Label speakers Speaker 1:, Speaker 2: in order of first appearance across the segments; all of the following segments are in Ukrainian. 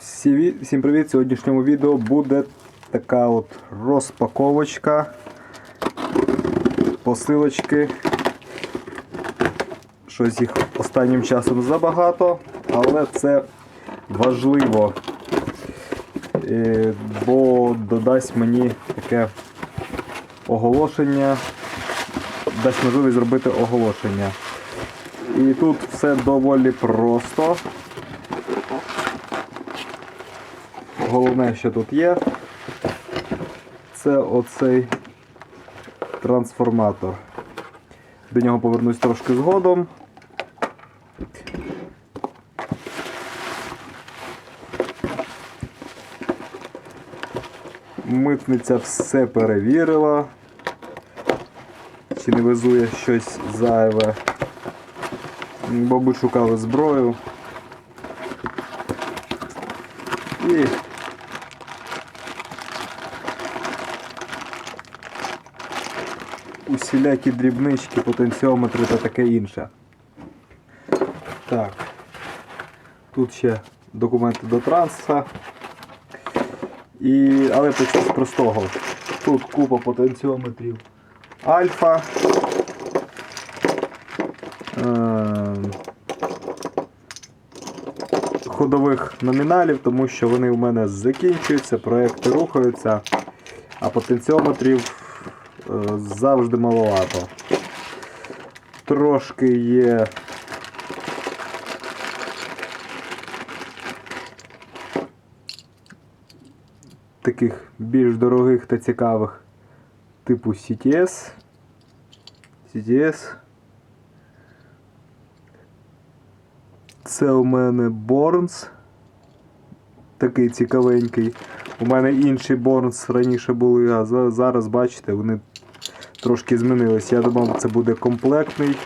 Speaker 1: Всі, всім привіт! В сьогоднішньому відео буде така от розпаковочка посилочки. Щось їх останнім часом забагато, але це важливо, Е, бо додасть мені таке оголошення, дасть можливість зробити оголошення. І тут все доволі просто. Головне, що тут є, це оцей трансформатор. До нього повернусь трошки згодом. Митниця все перевірила. Чи не везує щось зайве. Мабуть, шукали зброю. І усілякі дрібнички, потенціометри та таке інше. Так. Тут ще документи до транса. І... Але почну з простого. Тут купа потенціометрів альфа. Ем, ходових номіналів, тому що вони у мене закінчуються, проекти рухаються, а потенціометрів е, завжди маловато. Трошки є. Таких більш дорогих та цікавих типу CTS. CTS. Це у мене Борнс. Такий цікавенький. У мене інші Борнс раніше були, а зараз, бачите, вони трошки змінились. Я думав, це буде комплектний.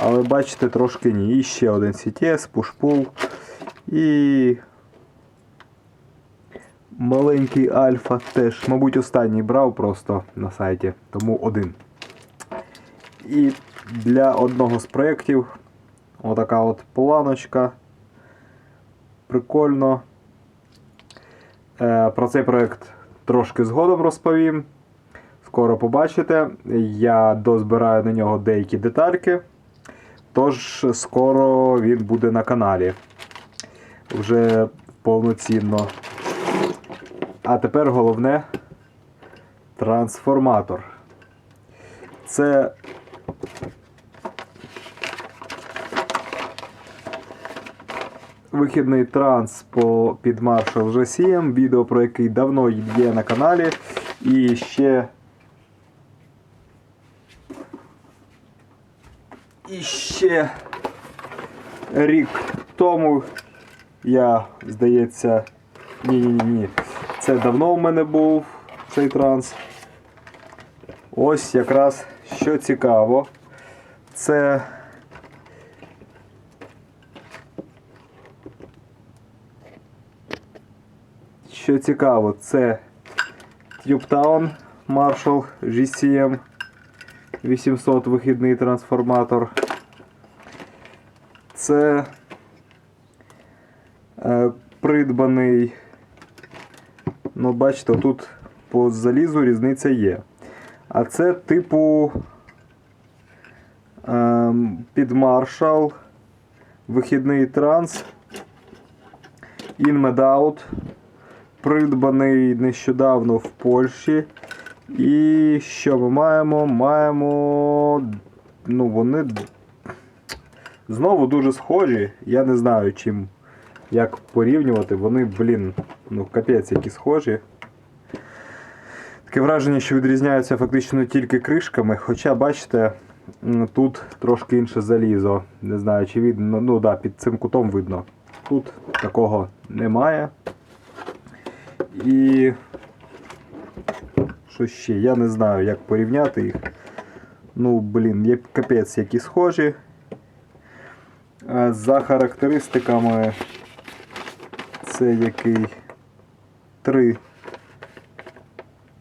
Speaker 1: Але бачите, трошки ні. І ще один CTS, пушпул. І маленький Альфа теж. Мабуть, останній брав просто на сайті, тому один. І для одного з проєктів Отака от планочка. Прикольно. Е, Про цей проект трошки згодом розповім. Скоро побачите. Я дозбираю на нього деякі детальки. Тож скоро він буде на каналі. Вже повноцінно. А тепер головне трансформатор. Це вихідний транс по під Marshall GCM, відео про який давно є на каналі. І ще. І ще рік тому я, здається, ні-ні ні. Це давно в мене був цей транс. Ось якраз що цікаво. Це Що цікаво, це TubeTown Marshall GCM 800 вихідний трансформатор. Це е, придбаний. Ну, бачите, тут по залізу різниця є. А це типу е, під Marshall вихідний транс In Med Out придбаний нещодавно в Польщі. І що ми маємо? Маємо. Ну, вони знову дуже схожі. Я не знаю, чим як порівнювати. Вони, блін, ну, капець, які схожі. Таке враження, що відрізняються фактично тільки кришками. Хоча, бачите, тут трошки інше залізо. Не знаю, чи видно. Ну да, під цим кутом видно. Тут такого немає. І що ще? Я не знаю, як порівняти їх. Ну, блін, є капець, які схожі. За характеристиками це який 3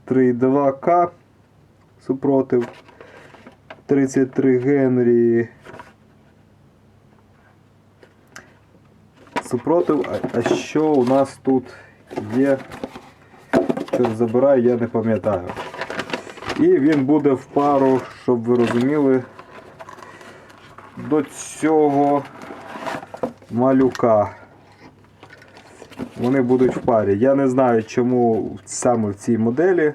Speaker 1: 3,2К супротив 33 Генрі супротив. А, а що у нас тут є? Що забираю, я не пам'ятаю. І він буде в пару, щоб ви розуміли, до цього малюка. Вони будуть в парі. Я не знаю, чому саме в цій моделі.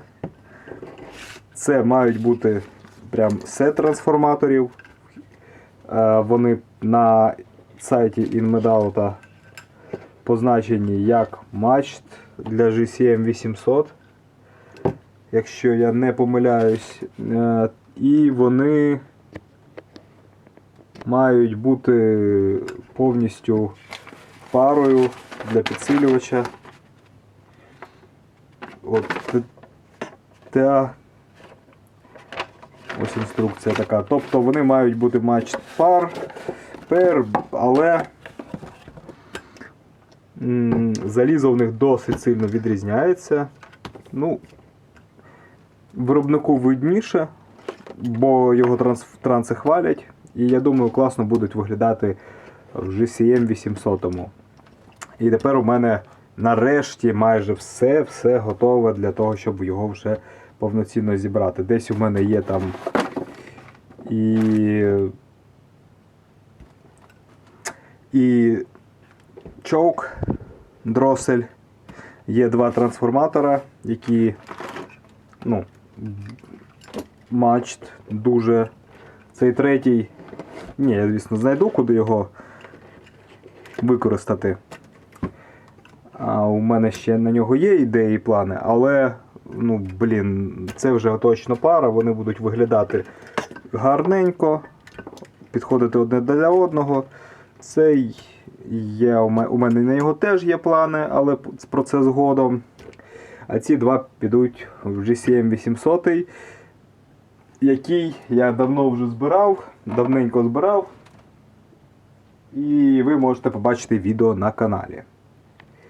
Speaker 1: Це мають бути прям сет трансформаторів. Е, Вони на сайті InMedAuto позначені як мачт для GCM 800. Якщо я не помиляюсь. Е, І вони мають бути повністю парою для підсилювача. От та ось інструкція така. Тобто вони мають бути матч пар, пер, але залізо в них досить сильно відрізняється. Ну, виробнику видніше, бо його транс, транси хвалять. І я думаю, класно будуть виглядати в GCM 800. І тепер у мене нарешті майже все, все готове для того, щоб його вже повноцінно зібрати. Десь у мене є там і. І чоук, дросель. Є два трансформатора, які ну, матчт дуже. Цей третій. Ні, я, звісно, знайду, куди його використати. А у мене ще на нього є ідеї і плани, але, ну, блін, це вже точно пара, вони будуть виглядати гарненько, підходити одне для одного. Цей є, у мене на нього теж є плани, але про це згодом. А ці два підуть в GCM 800, який я давно вже збирав, давненько збирав. І ви можете побачити відео на каналі.